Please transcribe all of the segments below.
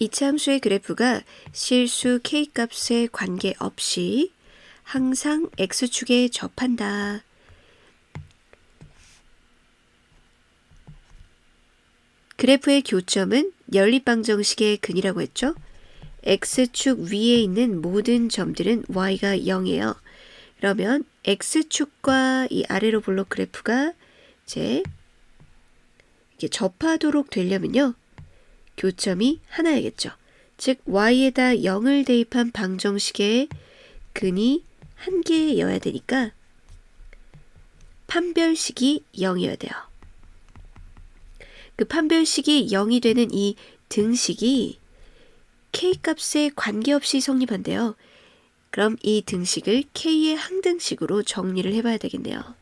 이차 함수의 그래프가 실수 k 값에 관계없이 항상 x축에 접한다. 그래프의 교점은 연립방정식의 근이라고 했죠. x축 위에 있는 모든 점들은 y가 0이에요. 그러면 x축과 이 아래로 볼록 그래프가 이제 접하도록 되려면요. 교점이 하나야겠죠. 즉 y에다 0을 대입한 방정식의 근이 한 개여야 되니까 판별식이 0이어야 돼요. 그 판별식이 0이 되는 이 등식이 k 값에 관계없이 성립한대요. 그럼 이 등식을 k의 항등식으로 정리를 해봐야 되겠네요.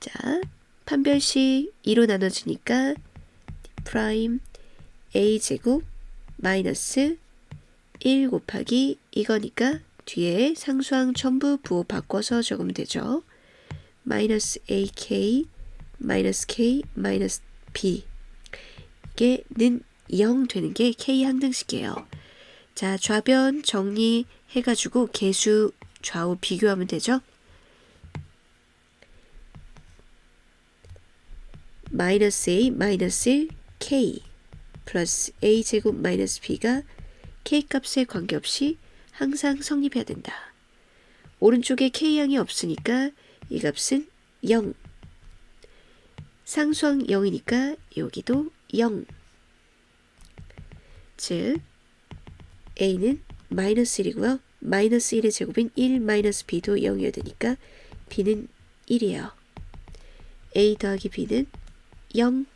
자, 판별식 2로 나눠주니까 프라임 a 제곱 마이너스 1 곱하기 이거니까 뒤에 상수항 전부 부호 바꿔서 적으면 되죠. 마이너스 ak 마이너스 k 마이너스 b 이게 는 0 되는 게 k 항등식이에요. 자 좌변 정리해가지고 개수 좌우 비교하면 되죠. 마이너스 a 마이너스 1 k 플러스 a 제곱 마이너스 b가 k 값에 관계없이 항상 성립해야 된다. 오른쪽에 k양이 없으니까 이 값은 0. 상수항 0이니까 여기도 0. 즉 a는 마이너스 1이고요. 마이너스 1의 제곱인 1 마이너스 b도 0이어야 되니까 b는 1이에요. a 더하기 b는 0